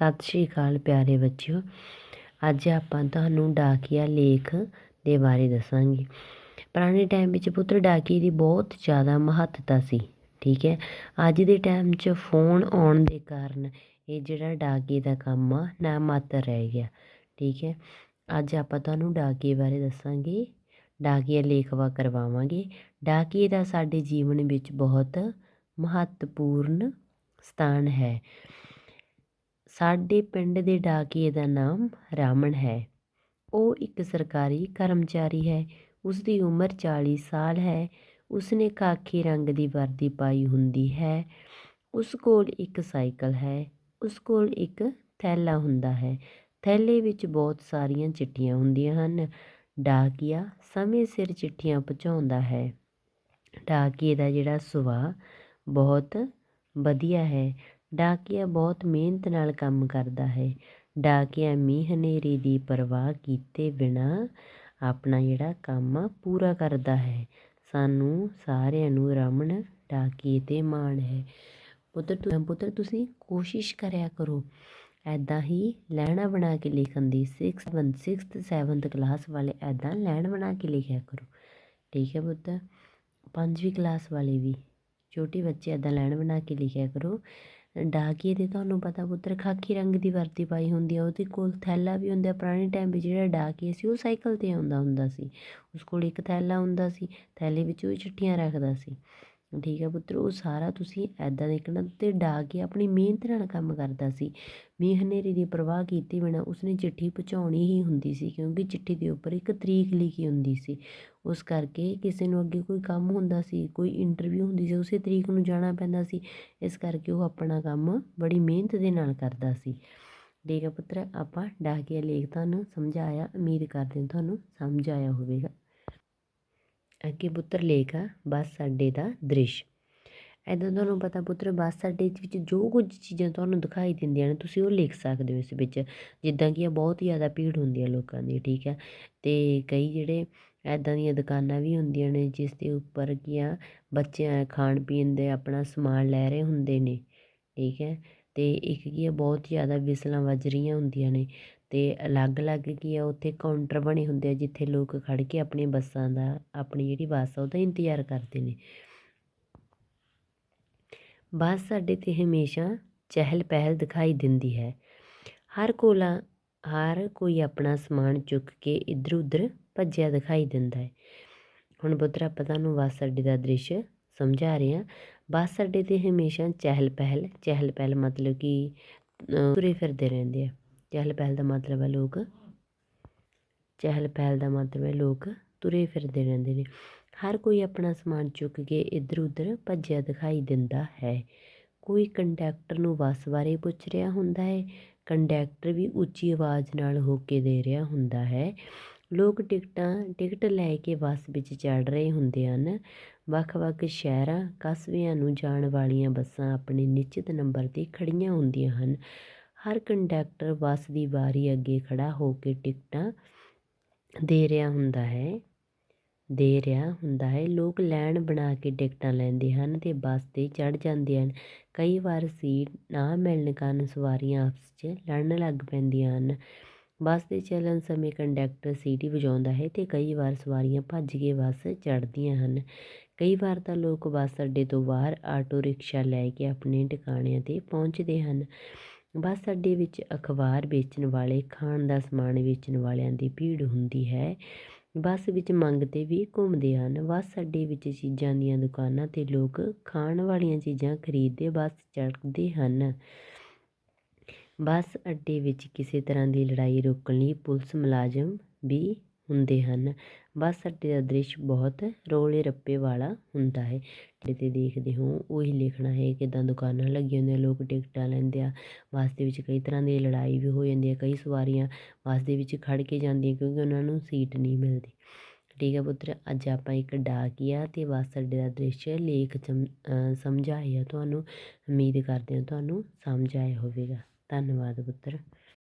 ਸਤਿ ਸ਼੍ਰੀ ਅਕਾਲ ਪਿਆਰੇ ਬੱਚਿਓ। ਅੱਜ ਆਪਾਂ ਤੁਹਾਨੂੰ ਡਾਕੀਆ ਲੇਖ ਦੇ ਬਾਰੇ ਦੱਸਾਂਗੇ। ਪੁਰਾਣੇ ਟਾਈਮ ਵਿੱਚ ਪੁੱਤਰ ਡਾਕੀ ਦੀ ਬਹੁਤ ਜ਼ਿਆਦਾ ਮਹੱਤਤਾ ਸੀ, ਠੀਕ ਹੈ। ਅੱਜ ਦੇ ਟਾਈਮ 'ਚ ਫੋਨ ਆਉਣ ਦੇ ਕਾਰਨ ਇਹ ਜਿਹੜਾ ਡਾਕੀ ਦਾ ਕੰਮ ਆ, ਨਾ ਮਾਤਰ ਰਹਿ ਗਿਆ, ਠੀਕ ਹੈ। ਅੱਜ ਆਪਾਂ ਤੁਹਾਨੂੰ ਡਾਕੀ ਬਾਰੇ ਦੱਸਾਂਗੇ, ਡਾਕੀਆ ਲੇਖਵਾ ਕਰਵਾਵਾਂਗੇ। ਡਾਕੀਏ ਦਾ ਸਾਡੇ ਜੀਵਨ ਵਿੱਚ ਬਹੁਤ ਮਹੱਤਵਪੂਰਨ ਸਥਾਨ ਹੈ। ਸਾਡੇ ਪਿੰਡ ਦੇ ਡਾਕੀਏ ਦਾ ਨਾਮ ਰਾਮਣ ਹੈ। ਉਹ ਇੱਕ ਸਰਕਾਰੀ ਕਰਮਚਾਰੀ ਹੈ। ਉਸ ਦੀ ਉਮਰ 40 ਸਾਲ ਹੈ। ਉਸਨੇ ਕਾਖੀ ਰੰਗ ਦੀ ਵਰਦੀ ਪਾਈ ਹੁੰਦੀ ਹੈ। ਉਸ ਕੋਲ ਇੱਕ ਸਾਈਕਲ ਹੈ। ਉਸ ਕੋਲ ਇੱਕ ਥੈਲਾ ਹੁੰਦਾ ਹੈ। ਥੈਲੇ ਵਿੱਚ ਬਹੁਤ ਸਾਰੀਆਂ ਚਿੱਠੀਆਂ ਹੁੰਦੀਆਂ ਹਨ। ਡਾਕੀਆ ਸਮੇਂ ਸਿਰ ਚਿੱਠੀਆਂ ਪਹੁੰਚਾਉਂਦਾ ਹੈ। ਡਾਕੀਏ ਦਾ ਜਿਹੜਾ ਸੁਭਾਅ ਬਹੁਤ ਵਧੀਆ ਹੈ। ਡਾਕੀਆ ਬਹੁਤ ਮਿਹਨਤ ਨਾਲ ਕੰਮ ਕਰਦਾ ਹੈ। ਡਾਕੀਆ ਮੀਂਹ ਹਨੇਰੀ ਦੀ ਪਰਵਾਹ ਕੀਤੇ ਬਿਨਾ ਆਪਣਾ ਜਿਹੜਾ ਕੰਮ ਆ, ਪੂਰਾ ਕਰਦਾ ਹੈ। ਸਾਨੂੰ ਸਾਰਿਆਂ ਨੂੰ ਰਮਣ ਡਾਕੀਏ 'ਤੇ ਮਾਣ ਹੈ। ਪੁੱਤਰ ਪੁੱਤਰ ਤੁਸੀਂ ਕੋਸ਼ਿਸ਼ ਕਰਿਆ ਕਰੋ। ਐਦਾਂ ਹੀ ਲੈਣਾ ਬਣਾ ਕੇ ਲਿਖਣ ਦੀ sixth one sixth seventh class ਵਾਲੇ ਐਦਾਂ ਲੈਣ ਬਣਾ ਕੇ ਲਿਖਿਆ ਕਰੋ। ਠੀਕ ਹੈ ਪੁੱਤਰ? ਪੰਜਵੀਂ ਕਲਾਸ ਵਾਲੇ ਵੀ, ਛੋਟੇ ਬੱਚੇ ਐਦਾਂ ਲੈਣ ਬਣਾ ਕੇ ਲਿਖਿਆ ਕਰੋ। ਡਾਕੀਏ ਦੇ ਤੁਹਾਨੂੰ ਪਤਾ ਪੁੱਤਰ, ਖਾਕੀ ਰੰਗ ਦੀ ਵਰਦੀ ਪਾਈ ਹੁੰਦੀ ਆ, ਉਹਦੇ ਕੋਲ ਥੈਲਾ ਵੀ ਹੁੰਦਾ, ਪੁਰਾਣੇ ਟਾਈਮ ਵਿੱਚ ਜਿਹੜਾ ਡਾਕੀਆ ਸੀ, ਉਹ ਸਾਈਕਲ 'ਤੇ ਆਉਂਦਾ ਹੁੰਦਾ ਸੀ। ਉਸ ਕੋਲ ਇੱਕ ਥੈਲਾ ਹੁੰਦਾ ਸੀ, ਥੈਲੇ ਵਿੱਚ ਉਹ ਚਿੱਠੀਆਂ ਰੱਖਦਾ ਸੀ। ਠੀਕ ਹੈ ਪੁੱਤਰ, ਉਹ ਸਾਰਾ ਤੁਸੀਂ ਐਦਾਂ ਦੇਖਣਾ ਤੇ ਕੇ ਆਪਣੀ ਮਿਹਨਤ ਨਾਲ ਕੰਮ ਕਰਦਾ ਸੀ। ਮੀਂਹ ਹਨੇਰੀ ਦੀ ਪਰਵਾਹ ਕੀਤੇ ਬਿਨਾਂ ਉਸਨੇ ਚਿੱਠੀ ਪਹੁੰਚਾਉਣੀ ਹੀ ਹੁੰਦੀ ਸੀ, ਕਿਉਂਕਿ ਚਿੱਠੀ ਦੇ ਉੱਪਰ ਇੱਕ ਤਰੀਕ ਲਿਖੀ ਹੁੰਦੀ ਸੀ। ਉਸ ਕਰਕੇ ਕਿਸੇ ਨੂੰ ਅੱਗੇ ਕੋਈ ਕੰਮ ਹੁੰਦਾ ਸੀ, ਕੋਈ ਇੰਟਰਵਿਊ ਹੁੰਦੀ ਸੀ, ਉਸੇ ਤਰੀਕ ਨੂੰ ਜਾਣਾ ਪੈਂਦਾ ਸੀ। ਇਸ ਕਰਕੇ ਉਹ ਆਪਣਾ ਕੰਮ ਬੜੀ ਮਿਹਨਤ ਦੇ ਨਾਲ ਕਰਦਾ ਸੀ। ਠੀਕ ਹੈ ਪੁੱਤਰ, ਆਪਾਂ ਡਾਕੀਆ ਲੇਖ ਤੁਹਾਨੂੰ ਸਮਝਾਇਆ, ਉਮੀਦ ਕਰਦੇ ਹਾਂ ਤੁਹਾਨੂੰ ਸਮਝ ਆਇਆ ਹੋਵੇਗਾ। ਅੱਗੇ ਪੁੱਤਰ ਲੇਖ ਆ, ਬੱਸ ਅੱਡੇ ਦਾ ਦ੍ਰਿਸ਼। ਇੱਦਾਂ ਤੁਹਾਨੂੰ ਪਤਾ ਪੁੱਤਰ, ਬੱਸ ਅੱਡੇ ਵਿੱਚ ਜੋ ਕੁਝ ਚੀਜ਼ਾਂ ਤੁਹਾਨੂੰ ਦਿਖਾਈ ਦਿੰਦੀਆਂ ਨੇ, ਤੁਸੀਂ ਉਹ ਲਿਖ ਸਕਦੇ ਹੋ ਇਸ ਵਿੱਚ। ਜਿੱਦਾਂ ਕਿ ਬਹੁਤ ਜ਼ਿਆਦਾ ਭੀੜ ਹੁੰਦੀ ਹੈ ਲੋਕਾਂ ਦੀ, ਠੀਕ ਹੈ ਅਤੇ ਕਈ ਜਿਹੜੇ ਇੱਦਾਂ ਦੀਆਂ ਦੁਕਾਨਾਂ ਵੀ ਹੁੰਦੀਆਂ ਨੇ, ਜਿਸ ਦੇ ਉੱਪਰ ਕੀ ਆ, ਬੱਚਿਆਂ ਖਾਣ ਪੀਣ ਦੇ ਆਪਣਾ ਸਮਾਨ ਲੈ ਰਹੇ ਹੁੰਦੇ ਨੇ, ਠੀਕ ਹੈ? ਅਤੇ ਇੱਕ ਕੀ ਆ, ਬਹੁਤ ਜ਼ਿਆਦਾ ਵਿਸਲਾਂ ਵੱਜ ਰਹੀਆਂ ਹੁੰਦੀਆਂ ਨੇ। ਅਤੇ ਅਲੱਗ-ਅਲੱਗ ਕੀ ਆ, ਉੱਥੇ ਕਾਊਂਟਰ ਬਣੇ ਹੁੰਦੇ ਆ, ਜਿੱਥੇ ਲੋਕ ਖੜ੍ਹ ਕੇ ਆਪਣੀਆਂ ਬੱਸਾਂ ਦਾ, ਆਪਣੀ ਜਿਹੜੀ ਬੱਸ ਆ, ਉਹਦਾ ਇੰਤਜ਼ਾਰ ਕਰਦੇ ਨੇ। ਬੱਸ ਸਾਡੇ 'ਤੇ ਹਮੇਸ਼ਾ ਚਹਿਲ ਪਹਿਲ ਦਿਖਾਈ ਦਿੰਦੀ ਹੈ। ਹਰ ਕੋਲਾ, ਹਰ ਕੋਈ ਆਪਣਾ ਸਮਾਨ ਚੁੱਕ ਕੇ ਇੱਧਰ ਉੱਧਰ ਭੱਜਿਆ ਦਿਖਾਈ ਦਿੰਦਾ ਹੈ। ਹੁਣ ਪੁੱਤਰ, ਆਪਾਂ ਤੁਹਾਨੂੰ ਬੱਸ ਅੱਡੇ ਦਾ ਦ੍ਰਿਸ਼ ਸਮਝਾ ਰਹੇ ਹਾਂ। ਬੱਸ ਅੱਡੇ 'ਤੇ ਹਮੇਸ਼ਾ ਚਹਿਲ ਪਹਿਲ ਚਹਿਲ ਪਹਿਲ ਮਤਲਬ ਕਿ ਤੁਰੇ ਫਿਰਦੇ ਰਹਿੰਦੇ ਆ। ਚਹਿਲ ਪਹਿਲ ਦਾ ਮਤਲਬ ਹੈ ਲੋਕ। ਚਹਿਲ ਪਹਿਲ ਦਾ ਮਤਲਬ ਹੈ ਲੋਕ ਤੁਰੇ ਫਿਰਦੇ ਰਹਿੰਦੇ ਨੇ। ਹਰ ਕੋਈ ਆਪਣਾ ਸਮਾਨ ਚੁੱਕ ਕੇ ਇੱਧਰ ਉੱਧਰ ਭੱਜਿਆ ਦਿਖਾਈ ਦਿੰਦਾ ਹੈ। ਕੋਈ ਕੰਡਕਟਰ ਨੂੰ ਬੱਸ ਬਾਰੇ ਪੁੱਛ ਰਿਹਾ ਹੁੰਦਾ ਹੈ। ਕੰਡਕਟਰ ਵੀ ਉੱਚੀ ਆਵਾਜ਼ ਨਾਲ ਹੋ ਕੇ ਦੇ ਰਿਹਾ ਹੁੰਦਾ ਹੈ। ਲੋਕ ਟਿਕਟਾਂ, ਟਿਕਟ ਲੈ ਕੇ ਬੱਸ ਵਿੱਚ ਚੜ ਰਹੇ ਹੁੰਦੇ ਹਨ। ਵੱਖ-ਵੱਖ ਸ਼ਹਿਰਾਂ, ਕਸਬਿਆਂ ਨੂੰ ਜਾਣ ਵਾਲੀਆਂ ਬੱਸਾਂ ਆਪਣੇ ਨਿਸ਼ਚਿਤ ਨੰਬਰ 'ਤੇ ਖੜੀਆਂ ਹੁੰਦੀਆਂ ਹਨ। ਹਰ ਕੰਡੈਕਟਰ ਬੱਸ ਦੀ ਵਾਰੀ ਅੱਗੇ ਖੜਾ ਹੋ ਕੇ ਟਿਕਟਾਂ ਦੇ ਰਿਹਾ ਹੁੰਦਾ ਹੈ, ਦੇ ਰਿਹਾ ਹੁੰਦਾ ਹੈ। ਲੋਕ ਲਾਈਨ ਬਣਾ ਕੇ ਟਿਕਟਾਂ ਲੈਂਦੇ ਹਨ ਅਤੇ ਬੱਸ 'ਤੇ ਚੜ੍ਹ ਜਾਂਦੇ ਹਨ। ਕਈ ਵਾਰ ਸੀਟ ਨਾ ਮਿਲਣ ਕਾਰਨ ਸਵਾਰੀਆਂ ਆਪਸ 'ਚ ਲੜਨ ਲੱਗ ਪੈਂਦੀਆਂ ਹਨ। ਬੱਸ 'ਤੇ ਚੱਲਣ ਸਮੇਂ ਕੰਡਕਟਰ ਸੀਟੀ ਵਜਾਉਂਦਾ ਹੈ ਅਤੇ ਕਈ ਵਾਰ ਸਵਾਰੀਆਂ ਭੱਜ ਕੇ ਬੱਸ ਚੜ੍ਹਦੀਆਂ ਹਨ। ਕਈ ਵਾਰ ਤਾਂ ਲੋਕ ਬੱਸ ਅੱਡੇ ਤੋਂ ਬਾਹਰ ਆਟੋ ਰਿਕਸ਼ਾ ਲੈ ਕੇ ਆਪਣੇ ਟਿਕਾਣਿਆਂ 'ਤੇ ਪਹੁੰਚਦੇ ਹਨ। ਬੱਸ ਅੱਡੇ ਵਿੱਚ ਅਖਬਾਰ ਵੇਚਣ ਵਾਲੇ, ਖਾਣ ਦਾ ਸਮਾਨ ਵੇਚਣ ਵਾਲਿਆਂ ਦੀ ਭੀੜ ਹੁੰਦੀ ਹੈ। ਬੱਸ ਵਿੱਚ ਮੰਗ 'ਤੇ ਵੀ ਘੁੰਮਦੇ ਹਨ। ਬੱਸ ਅੱਡੇ ਵਿੱਚ ਚੀਜ਼ਾਂ ਦੀਆਂ ਦੁਕਾਨਾਂ 'ਤੇ ਲੋਕ ਖਾਣ ਵਾਲੀਆਂ ਚੀਜ਼ਾਂ ਖਰੀਦਦੇ, ਬੱਸ ਚੜ੍ਹਦੇ ਹਨ। ਬੱਸ ਅੱਡੇ ਵਿੱਚ ਕਿਸੇ ਤਰ੍ਹਾਂ ਦੀ ਲੜਾਈ ਰੋਕਣ ਲਈ ਪੁਲਿਸ ਮੁਲਾਜ਼ਮ ਵੀ ਹੁੰਦੇ ਹਨ। ਬੱਸ ਅੱਡੇ ਦਾ ਦ੍ਰਿਸ਼ ਬਹੁਤ ਰੌਲੇ ਰੱਪੇ ਵਾਲਾ ਹੁੰਦਾ ਹੈ। ਜਿਹੜੇ 'ਤੇ ਦੇਖਦੇ ਹੋ, ਉਹੀ ਲਿਖਣਾ ਹੈ ਕਿੱਦਾਂ ਦੁਕਾਨਾਂ ਲੱਗੀਆਂ ਹੁੰਦੀਆਂ, ਲੋਕ ਟਿਕਟਾਂ ਲੈਂਦੇ ਆ, ਬੱਸ ਦੇ ਵਿੱਚ ਕਈ ਤਰ੍ਹਾਂ ਦੀ ਲੜਾਈ ਵੀ ਹੋ ਜਾਂਦੀ ਹੈ, ਕਈ ਸਵਾਰੀਆਂ ਬੱਸ ਦੇ ਵਿੱਚ ਖੜ੍ਹ ਕੇ ਜਾਂਦੀਆਂ ਕਿਉਂਕਿ ਉਹਨਾਂ ਨੂੰ ਸੀਟ ਨਹੀਂ ਮਿਲਦੀ। ਠੀਕ ਹੈ ਪੁੱਤਰ, ਅੱਜ ਆਪਾਂ ਇੱਕ ਡਾਕੀਆ ਅਤੇ ਬੱਸ ਅੱਡੇ ਦਾ ਦ੍ਰਿਸ਼ ਲੇਖ ਸਮਝਾਇਆ ਤੁਹਾਨੂੰ, ਉਮੀਦ ਕਰਦੇ ਹਾਂ ਤੁਹਾਨੂੰ ਸਮਝ ਆਇਆ ਹੋਵੇਗਾ। ਧੰਨਵਾਦ ਪੁੱਤਰ।